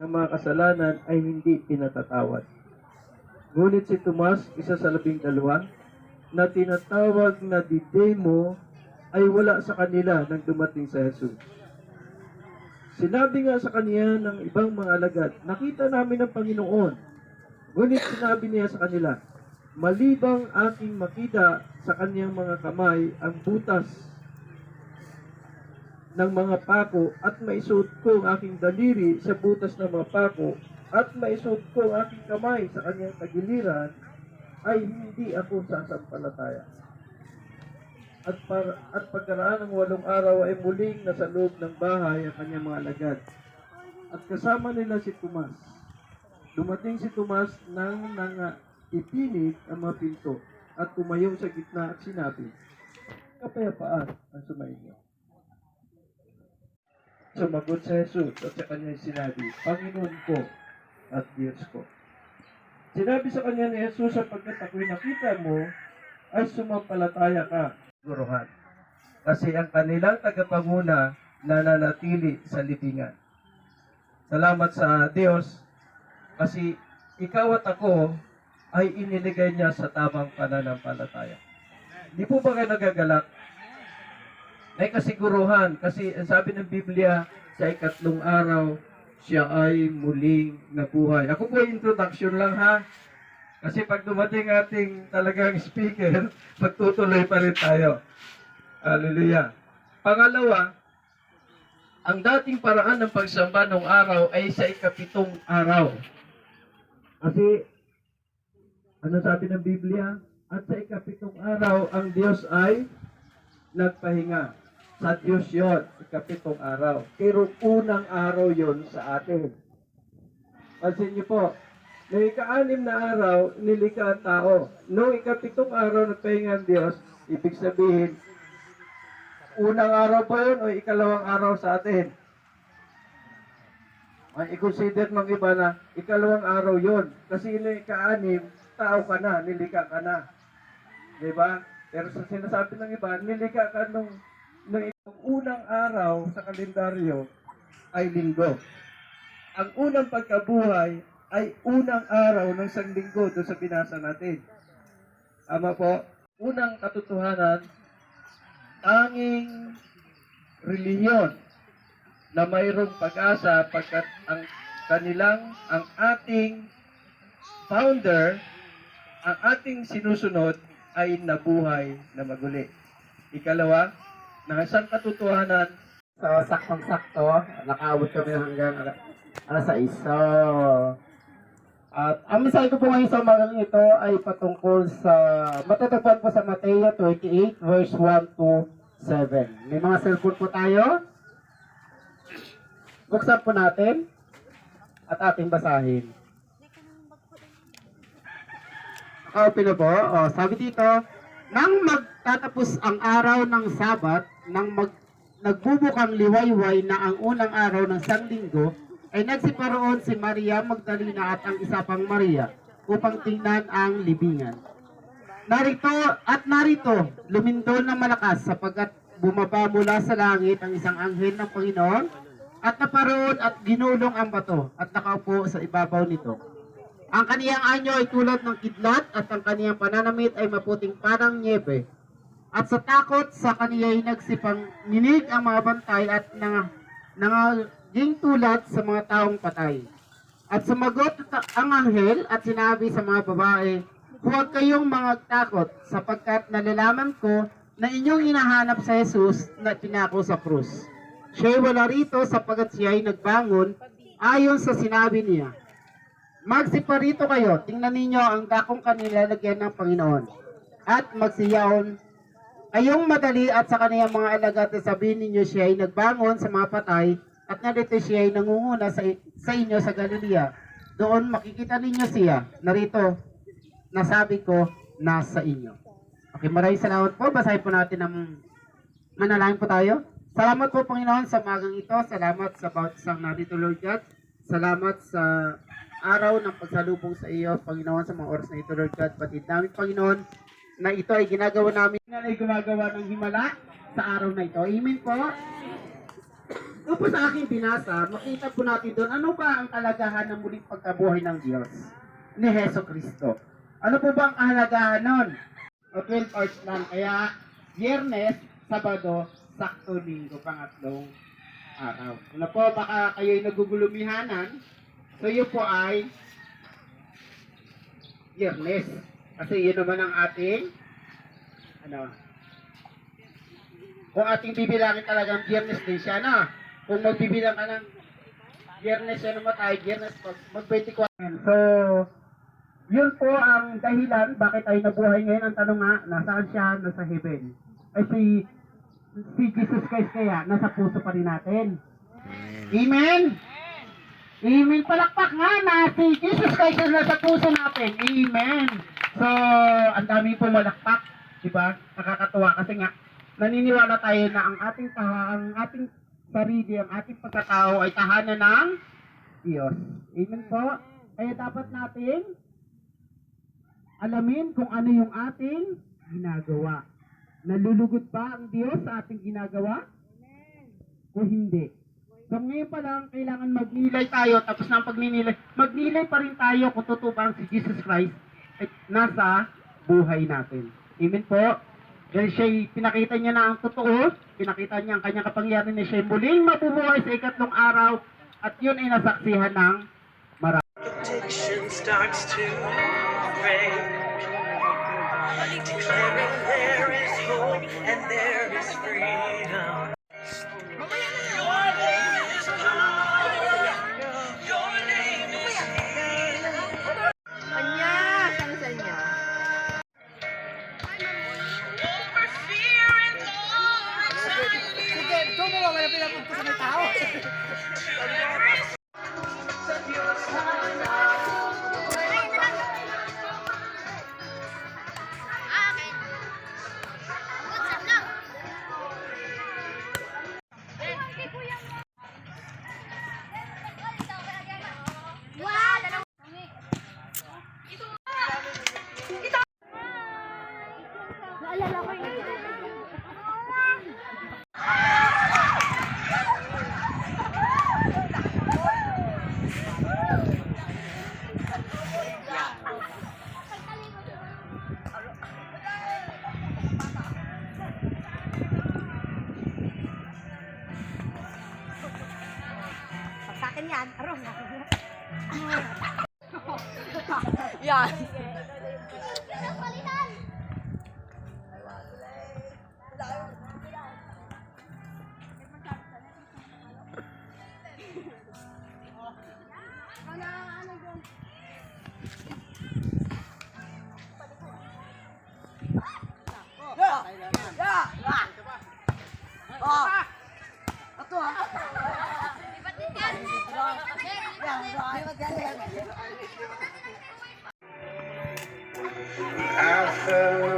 ng mga kasalanan ay hindi pinatatawad. Ngunit si Tomas, isa sa labing dalawa, na tinatawag na Didemo, ay wala sa kanila nang dumating sa Jesus. Sinabi nga sa kaniya ng ibang mga alagad, nakita namin ang Panginoon. Ngunit sinabi niya sa kanila, malibang aking makita sa kanyang mga kamay ang butas ng mga pako at maisuot ko ang aking daliri sa butas ng mga pako at maisuot ko ang aking kamay sa kanyang tagiliran ay hindi ako sasampalataya. At, par, at pagkaraan ng walong araw ay muling nasa loob ng bahay ang kanyang mga alagad. At kasama nila si Tomas. Dumating si Tomas nang nang ipinig ang mga pinto at tumayo sa gitna at sinabi, Kapayapaan ang sumainyo. Sumagot si Jesus at sa kanya sinabi, Panginoon ko at Diyos ko. Sinabi sa kanya ni Jesus, sapagkat ako'y nakita mo, ay sumampalataya ka, guruhan. Kasi ang kanilang tagapanguna nananatili sa libingan. Salamat sa Diyos kasi ikaw at ako ay iniligay niya sa tamang pananampalataya. Di po ba kayo nagagalak? May kasiguruhan kasi sabi ng Biblia sa ikatlong araw siya ay muling nabuhay. Ako po introduction lang ha. Kasi pag dumating ating talagang speaker, magtutuloy pa rin tayo. Hallelujah. Pangalawa, ang dating paraan ng pagsamba ng araw ay sa ikapitong araw. Kasi, ano sabi ng Biblia? At sa ikapitong araw, ang Diyos ay nagpahinga. Sa Diyos yon, ikapitong araw. Pero unang araw yon sa atin. Pansin niyo po, noong ika-anim na araw, nilikha ang tao. Noong ikapitong araw, nagpahinga ang Diyos, ibig sabihin, unang araw ba yun o ikalawang araw sa atin? Ay, i-consider ng iba na ikalawang araw yon Kasi noong ika-anim, tao ka na, nilikha ka na. Di ba? Pero sa sinasabi ng iba, nilikha ka nung, nung unang araw sa kalendaryo ay linggo. Ang unang pagkabuhay ay unang araw ng isang linggo doon sa binasa natin. Tama po? Unang katotohanan, tanging reliyon na mayroong pag-asa pagkat ang kanilang, ang ating founder, ang ating sinusunod ay nabuhay na maguli. Ikalawa, ng isang katotohanan, So, saktong-sakto, nakaabot kami hanggang ala- alas 6. So, at ang mensahe ko po ngayon sa umagang ito ay patungkol sa, matatagpuan po sa Mateo 28, verse 1 to 7. May mga cellphone po tayo. Buksan po natin at ating basahin. Naka-open na po. O, sabi dito, nang magtatapos ang araw ng Sabat, nang mag, nagbubukang liwayway na ang unang araw ng Sanlinggo, ay nagsiparoon si Maria Magdalena at ang isa pang Maria upang tingnan ang libingan. Narito at narito, lumindol ng malakas sapagkat bumaba mula sa langit ang isang anghel ng Panginoon at naparoon at ginulong ang bato at nakaupo sa ibabaw nito. Ang kaniyang anyo ay tulad ng kidlat at ang kaniyang pananamit ay maputing parang niebe. At sa takot sa kaniya ay nagsipang ninig ang mga bantay at nang, nangaging tulad sa mga taong patay. At sumagot ang anghel at sinabi sa mga babae, Huwag kayong mga takot sapagkat nalalaman ko na inyong hinahanap sa Jesus na pinako sa krus. Siya'y wala rito sapagkat siya ay nagbangon ayon sa sinabi niya. Magsiparito kayo, tingnan ninyo ang dakong kanilalagyan ng Panginoon. At magsiyaon kayong madali at sa kaniyang mga alagad at sabihin ninyo siya ay nagbangon sa mga patay at narito siya ay nangunguna sa, sa inyo sa Galilea. Doon makikita ninyo siya. Narito, nasabi ko, nasa inyo. Okay, maraming salamat po. Basahin po natin ang manalangin po tayo. Salamat po Panginoon sa magang ito. Salamat sa bawat isang narito Lord God. Salamat sa araw ng pagsalubong sa iyo, Panginoon, sa mga oras na ito, Lord God. Batid namin, Panginoon, na ito ay ginagawa namin na ay gumagawa ng himala sa araw na ito. Amen po. Doon po sa aking binasa, makita po natin doon, ano ba ang kalagahan ng muling pagkabuhay ng Diyos ni Heso Kristo? Ano po ba ang kahalagahan nun? O 12 hours lang. Kaya, Biyernes, Sabado, sakto linggo, pangatlong araw. Ano po, baka kayo'y nagugulumihanan. So, yun po ay Biyernes. Kasi yun naman ang ating ano, kung ating bibilangin talagang biyernes din siya, na. Kung magbibilang ka ng biyernes siya naman tayo, biyernes mag, mag 24. So, yun po ang dahilan bakit tayo nabuhay ngayon. Ang tanong nga, nasaan siya? Nasa heaven. Ay si, si Jesus Christ kaya, nasa puso pa rin natin. Amen! Amen! Palakpak nga na si Jesus Christ na nasa puso natin. Amen! So, ang dami po malakpak. Diba? Nakakatuwa kasi nga, naniniwala tayo na ang ating ang ating sarili, ang ating pagkatao ay tahanan ng Diyos. Amen po. Kaya dapat natin alamin kung ano yung ating ginagawa. Nalulugod ba ang Diyos sa ating ginagawa? O hindi? So ngayon pa lang, kailangan magnilay tayo, tapos na ang pagninilay, magnilay pa rin tayo kung totoo ba si Jesus Christ nasa buhay natin. Amen po. Dahil siya pinakita niya na ang totoo, pinakita niya ang kanyang kapangyarihan na siya muling mabubuhay sa ikatlong araw at yun ay nasaksihan ng marami. Declaring there is hope and there is freedom. Sige, tumo mo wala pinapunta sa may tao. Akin yan, arong na. Yan. Oh. Ato ah. I fell